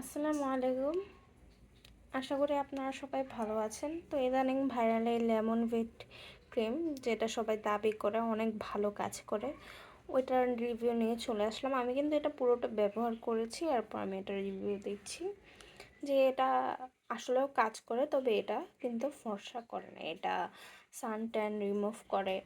আসসালামু আলাইকুম। আশা করি আপনারা সবাই ভালো আছেন। তো ইদানিং ভাইরাল এই লেমন ভিট ক্রিম, যেটা সবাই দাবি করে, অনেক ভালো কাজ করে, ওইটার রিভিউ নিয়ে চলে আসলাম। আমি কিন্তু এটা পুরোটা ব্যবহার করেছি, এরপর আমি এটা রিভিউ দিচ্ছি যে এটা আসলেও কাজ করে, তবে এটা কিন্তু ফর্সা করে না। এটা সান ট্যান রিমুভ করে।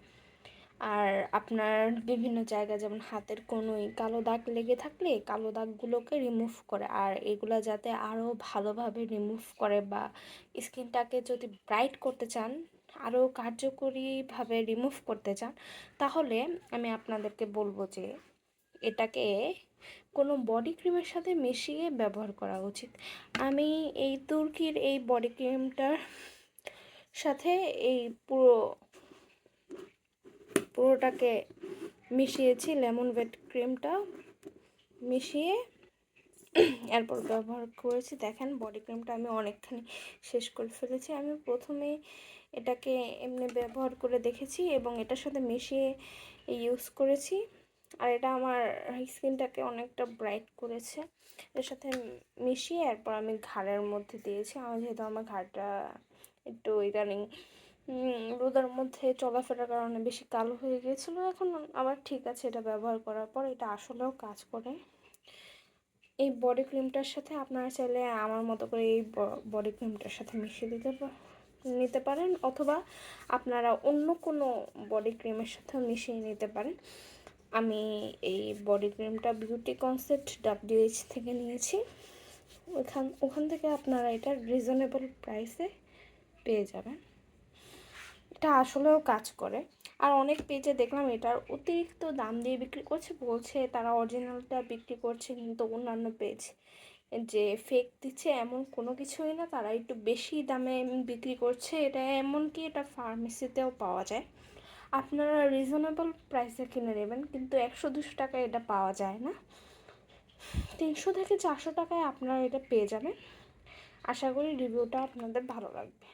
আর আপনার বিভিন্ন জায়গায় যেমন হাতের কোনোই কালো দাগ লেগে থাকলে কালো দাগগুলোকে রিমুভ করে, আর এগুলো যাতে আরও ভালোভাবে রিমুভ করে বা স্কিনটাকে যদি ব্রাইট করতে চান আরও কার্যকরীভাবে রিমুভ করতে চান, তাহলে আমি আপনাদেরকে বলব যে এটাকে কোনো বডি ক্রিমের সাথে মিশিয়ে ব্যবহার করা উচিত। আমি এই তুর্কির এই বডি ক্রিমটার সাথে এই পুরো পুরোটাকে মিশিয়েছি লেমন ভেট ক্রিমটা মিশিয়ে এরপর ব্যবহার করেছি। দেখেন বডি ক্রিমটা আমি অনেকখানি শেষ করে ফেলেছি। আমি প্রথমে এটাকে এমনি ব্যবহার করে দেখেছি এবং এটার সাথে মিশিয়ে ইউজ করেছি। আর এটা আমার স্কিনটাকে অনেকটা ব্রাইট করেছে। এর সাথে মিশিয়ে এরপর আমি ঘাড়ের মধ্যে দিয়েছি। আমার যেহেতু আমার ঘাড়টা একটু ইদানিং রোদার মধ্যে চলাফেরার কারণে বেশি কালো হয়ে গিয়েছিল। এখন আবার ঠিক আছে এটা ব্যবহার করার পর, এটা আসলেও কাজ করে। এই বডি ক্রিমটার সাথে আপনারা চাইলে আমার মতো করে এই বডি ক্রিমটার সাথে মিশিয়ে দিতে নিতে পারেন, অথবা আপনারা অন্য কোনো বডি ক্রিমের সাথেও মিশিয়ে নিতে পারেন। আমি এই বডি ক্রিমটা বিউটি কনসেপ্ট ডাব্লিউএইচ থেকে নিয়েছি। ওখান ওখান থেকে আপনারা এটা রিজনেবল প্রাইসে পেয়ে যাবেন। এটা আসলেও কাজ করে। আর অনেক পেজে দেখলাম এটার অতিরিক্ত দাম দিয়ে বিক্রি করছে, বলছে তারা অরিজিনালটা বিক্রি করছে কিন্তু অন্যান্য পেজ যে ফেক দিচ্ছে এমন কোনো কিছুই না, তারা একটু বেশি দামে বিক্রি করছে। এটা এমনকি এটা ফার্মেসিতেও পাওয়া যায়। আপনারা রিজনেবল প্রাইসে কিনে নেবেন, কিন্তু একশো দুশো টাকায় এটা পাওয়া যায় না। তিনশো থেকে চারশো টাকায় আপনারা এটা পেয়ে যাবেন। আশা করি রিভিউটা আপনাদের ভালো লাগবে।